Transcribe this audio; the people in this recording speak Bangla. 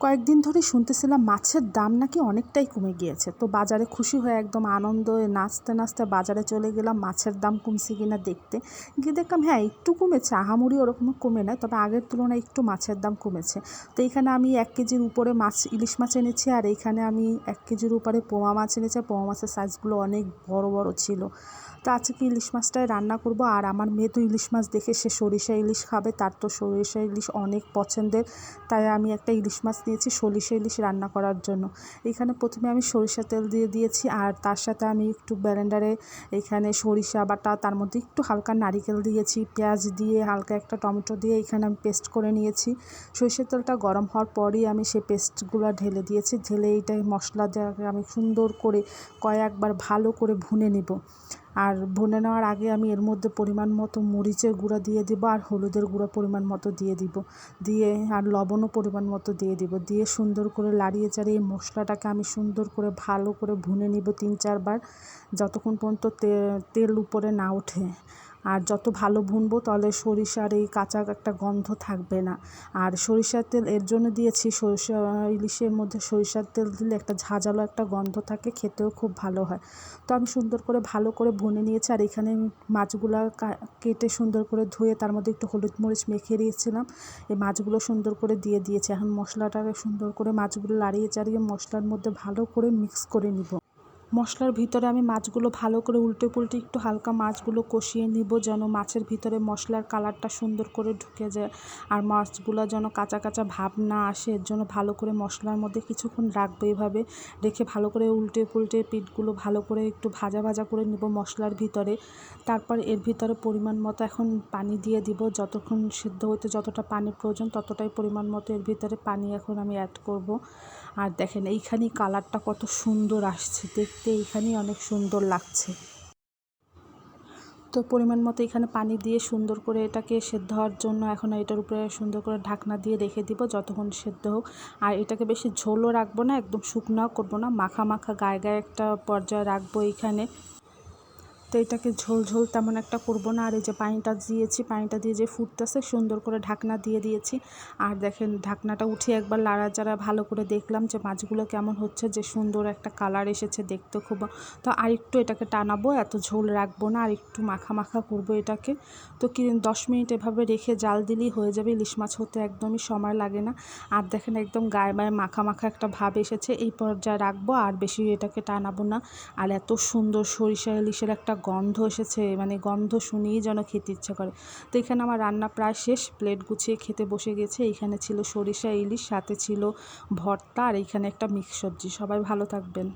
কয়েকদিন ধরে শুনতেছিলাম মাছের দাম নাকি অনেকটাই কমে গিয়েছে। তো বাজারে খুশি হয়ে একদম আনন্দ নাচতে নাচতে বাজারে চলে গেলাম, মাছের দাম কমছে কিনা দেখতে। গিয়ে দেখলাম হ্যাঁ একটু কমেছে, আহামরি ওরকম কমে নেয় তবে আগের তুলনায় একটু মাছের দাম কমেছে। তো এখানে আমি এক কেজির উপরে মাছ, ইলিশ মাছ এনেছি, আর এইখানে আমি এক কেজির উপরে পোয়া মাছ এনেছি পোয়া মাছের সাইজগুলো অনেক বড় বড় ছিল। তো আজকে ইলিশ মাছটাই রান্না করব। আর আমার মেয়ে তো ইলিশ মাছ দেখে সে সরিষা ইলিশ খাবে, তার তো সরিষা ইলিশ অনেক পছন্দের। তাই আমি একটা ইলিশ মাছ নিয়েছি সরিষা ইলিশ রান্না করার জন্য। এখানে প্রথমে আমি সরিষা তেল দিয়ে দিয়েছি, আর তার সাথে আমি একটু ব্যালেন্ডারে এখানে সরিষা বাটা, তার মধ্যে একটু হালকা নারিকেল দিয়েছি, পেঁয়াজ দিয়ে হালকা একটা টমেটো দিয়ে এখানে আমি পেস্ট করে নিয়েছি। সরিষার তেলটা গরম হওয়ার পরই আমি সেই পেস্টগুলো ঢেলে দিয়েছি, ঢেলে এইটাই মশলা দেওয়াকে আমি সুন্দর করে কয়েকবার ভালো করে ভুনে নেব। আর ভুনে নেওয়ার আগে আমি এর মধ্যে পরিমাণ মতো মরিচের গুঁড়া দিয়ে দিব আর হলুদের গুঁড়া পরিমাণ মতো দিয়ে দিব। দিয়ে আর লবণও পরিমাণ মতো দিয়ে দিব। দিয়ে সুন্দর করে লাড়িয়ে চাড়িয়ে মশলাটাকে আমি সুন্দর করে ভালো করে ভুনে নিব তিন চারবার, যতক্ষণ পর্যন্ত তেল উপরে না ওঠে। আর যত ভালো ভুনবো তাহলে সরিষার এই কাঁচা একটা গন্ধ থাকবে না। আর সরিষার তেল এর জন্য দিয়েছি সরিষা ইলিশের মধ্যে সরিষার তেল দিলে একটা ঝাঁঝালো একটা গন্ধ থাকে, খেতেও খুব ভালো হয়। তো আমি সুন্দর করে ভালো করে ভুনে নিয়েছি আর এখানে মাছগুলো কেটে সুন্দর করে ধুয়ে তার মধ্যে একটু হলুদ মরিচ মেখে দিয়েছিলাম। এই মাছগুলো সুন্দর করে দিয়ে দিয়েছি। এখন মশলাটাকে সুন্দর করে মাছগুলো লাড়িয়ে চাড়িয়ে মশলার মধ্যে ভালো করে মিক্স করে নিব। মশলার ভিতরে আমি মাছগুলো ভালো করে উল্টে পুল্টে একটু হালকা মাছগুলো কষিয়ে নিব যেন মাছের ভিতরে মশলার কালারটা সুন্দর করে ঢুকে যায় আর মাছগুলো যেন কাঁচা কাঁচা ভাব না আসে, এর জন্য ভালো করে মশলার মধ্যে কিছুক্ষণ রাখব এইভাবে রেখে ভালো করে উল্টে পুল্টে পিঠগুলো ভালো করে একটু ভাজা ভাজা করে নিব মশলার ভিতরে। তারপর এর ভিতরে পরিমাণ মতো এখন পানি দিয়ে দিব, যতক্ষণ সিদ্ধ হইতে যতটা পানি প্রয়োজন ততটাই পরিমাণ মতো এর ভিতরে পানি এখন আমি অ্যাড করব। আর দেখেন এইখানেই কালারটা কত সুন্দর আসছে, দেখতে এইখানেই অনেক সুন্দর লাগছে। তো পরিমাণ মতো এখানে পানি দিয়ে সুন্দর করে এটাকে সেদ্ধ হওয়ার জন্য এখন এটার উপরে সুন্দর করে ঢাকনা দিয়ে রেখে দিব, যতক্ষণ সেদ্ধ হোক। আর এটাকে বেশি ঝোলও রাখব না, একদম শুকনাও করব না, মাখা মাখা গায়ে গায়ে একটা পর্যায়ে রাখব এইখানে তো এটাকে ঝোল ঝোল তেমন একটা করব না। আর এই যে পানিটা দিয়েছি, পানিটা দিয়ে যে ফুটতেছে সুন্দর করে ঢাকনা দিয়ে দিয়েছি। আর দেখেন ঢাকনাটা উঠে একবার লাড়াচাড়া ভালো করে দেখলাম যে মাছগুলো কেমন হচ্ছে, যে সুন্দর একটা কালার এসেছে দেখতে খুব। তো আরেকটু এটাকে টানাবো, এত ঝোল রাখব না, আর একটু মাখা মাখা করব এটাকে। তো কি দশ মিনিট এভাবে রেখে জাল দিলেই হয়ে যাবে, ইলিশ মাছ হতে একদমই সময় লাগে না। আর দেখেন একদম গায়ে মায়ে মাখা মাখা একটা ভাব এসেছে, এই পর্যায়ে রাখব, আর বেশি এটাকে টানাবো না। আর এত সুন্দর সরিষা ইলিশের একটা গন্ধ এসেছে মানে গন্ধ শুনেই যেন খেতে ইচ্ছা করে। তো এখানে আমার রান্না প্রায় শেষ, প্লেট গুছিয়ে খেতে বসে গেছে। এখানে ছিল সরিষা ইলিশ, সাথে ছিল ভর্তা, আর এইখানে একটা মিক্স সবজি। সবাই ভালো থাকবেন।